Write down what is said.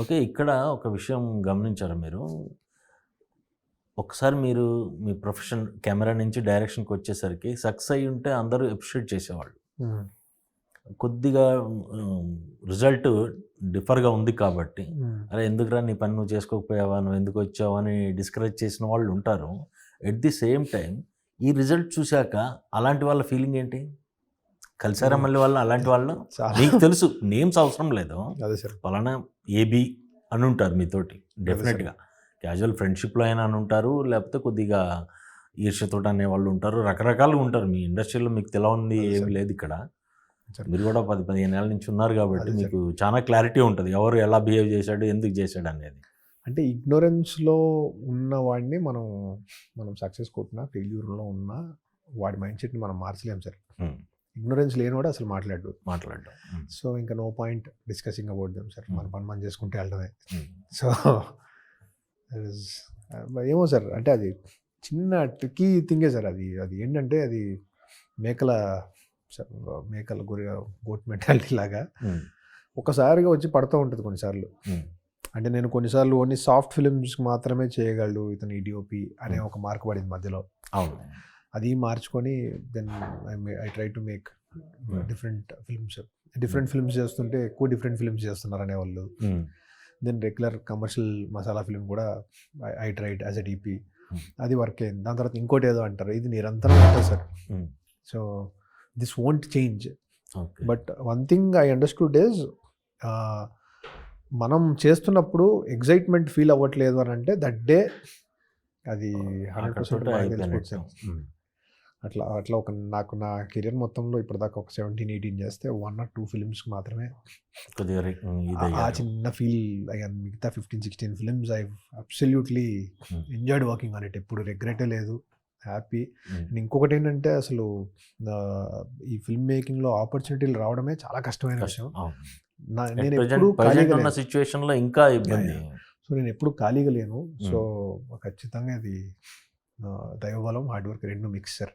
Okay ఇక్కడ ఒక విషయం గమనించారా మీరు? ఒకసారి మీరు మీ ప్రొఫెషన్ కెమెరా నుంచి డైరెక్షన్కి వచ్చేసరికి సక్సెస్ అయ్యి ఉంటే అందరూ అప్రిషియేట్ చేసేవాళ్ళు. కొద్దిగా రిజల్ట్ డిఫర్గా ఉంది కాబట్టి అరే ఎందుకురా నీ పని నువ్వు చేసుకోకపోయావా? నువ్వు ఎందుకు వచ్చావు? అని డిస్కరేజ్ చేసిన వాళ్ళు ఉంటారు. ఎట్ ది సేమ్ టైం ఈ రిజల్ట్ చూశాక అలాంటి వాళ్ళ ఫీలింగ్ ఏంటి? కలిసారా. మళ్ళీ వాళ్ళు అలాంటి వాళ్ళు మీకు తెలుసు నేమ్స్ అవసరం లేదు అదే సార్ పలానా ఏబి అని ఉంటారు మీతోటి డెఫినెట్గా క్యాజువల్ ఫ్రెండ్షిప్లో అయినా అని ఉంటారు లేకపోతే కొద్దిగా ఈర్ష్యతో అనే వాళ్ళు ఉంటారు రకరకాలుగా ఉంటారు మీ ఇండస్ట్రీలో మీకు తెలవంది అదే ఏమి. లేదు ఇక్కడ. మీరు కూడా పది పదిహేను ఏళ్ళ నుంచి ఉన్నారు కాబట్టి. మీకు చాలా క్లారిటీ ఉంటుంది ఎవరు ఎలా బిహేవ్ చేశాడు ఎందుకు చేశాడు అనేది అంటే ఇగ్నోరెన్స్లో ఉన్న వాడిని మనం మనం సక్సెస్ కొట్టినా ఫెయిల్యూర్లో ఉన్నా వాడి మైండ్ సెట్ని మనం మార్చలేం సార్. ఇగ్నోరెన్స్ లేనివాడు అసలు మాట్లాడు మాట్లాడడం Hmm. సో ఇంకా no point discussing about them sir మన. పని మనం చేసుకుంటే వెళ్ళడమే. సో ఏమో సార్ అంటే అది చిన్న ట్రిక్కీ థింగే సార్ అది అది ఏంటంటే అది మేకల సార్ మేకల గురి గోట్ మెంటాలిటీ లాగా. ఒకసారిగా వచ్చి పడుతూ ఉంటుంది కొన్నిసార్లు. అంటే నేను కొన్నిసార్లు ఓన్లీ సాఫ్ట్ ఫిలిమ్స్ మాత్రమే చేయగలడు ఇతను ఇడిఓపి అనే Hmm. ఒక మార్క్ పడింది మధ్యలో అవును అది మార్చుకొని then I try to make. Different films different films చేస్తుంటే ఎక్కువ డిఫరెంట్ ఫిల్మ్స్ చేస్తున్నారు అనేవాళ్ళు. Then regular commercial masala film కూడా I tried as a DP. అది వర్క్ అయింది దాని తర్వాత ఇంకోటి ఏదో అంటారు ఇది నిరంతరం ఉంటుంది sir. So this won't change but one thing I understood is మనం చేస్తున్నప్పుడు ఎగ్జైట్మెంట్ ఫీల్ అవ్వట్లేదు అని అంటే దట్ డే అది హండ్రెడ్. Percent Hmm. అట్లా అట్లా ఒక నాకు నా కెరియర్ మొత్తంలో ఇప్పటిదాకా ఒక సెవెంటీన్ ఎయిటీన్ చేస్తే వన్ ఆర్ టూ ఫిల్మ్స్ మాత్రమే ఆ-. చిన్న ఫీల్ అయ్యాను మిగతా fifteen sixteen films I absolutely. Enjoyed working on it ఎప్పుడు రిగ్రెటే లేదు హ్యాపీ. అండ్ ఇంకొకటి ఏంటంటే అసలు ఈ ఫిల్మ్ మేకింగ్లో ఆపర్చునిటీలు రావడమే చాలా కష్టమైన విషయం. నా నేను ఎప్పుడు present ఖాళీగా ఉన్న లేను. సిచ్యువేషన్లో ఇంకా ఇబ్బంది సో నేను ఎప్పుడు ఖాళీగా లేను సో ఖచ్చితంగా ఇది ఆ, దైవబలం హార్డ్ వర్క్ రెండు మిక్సర్.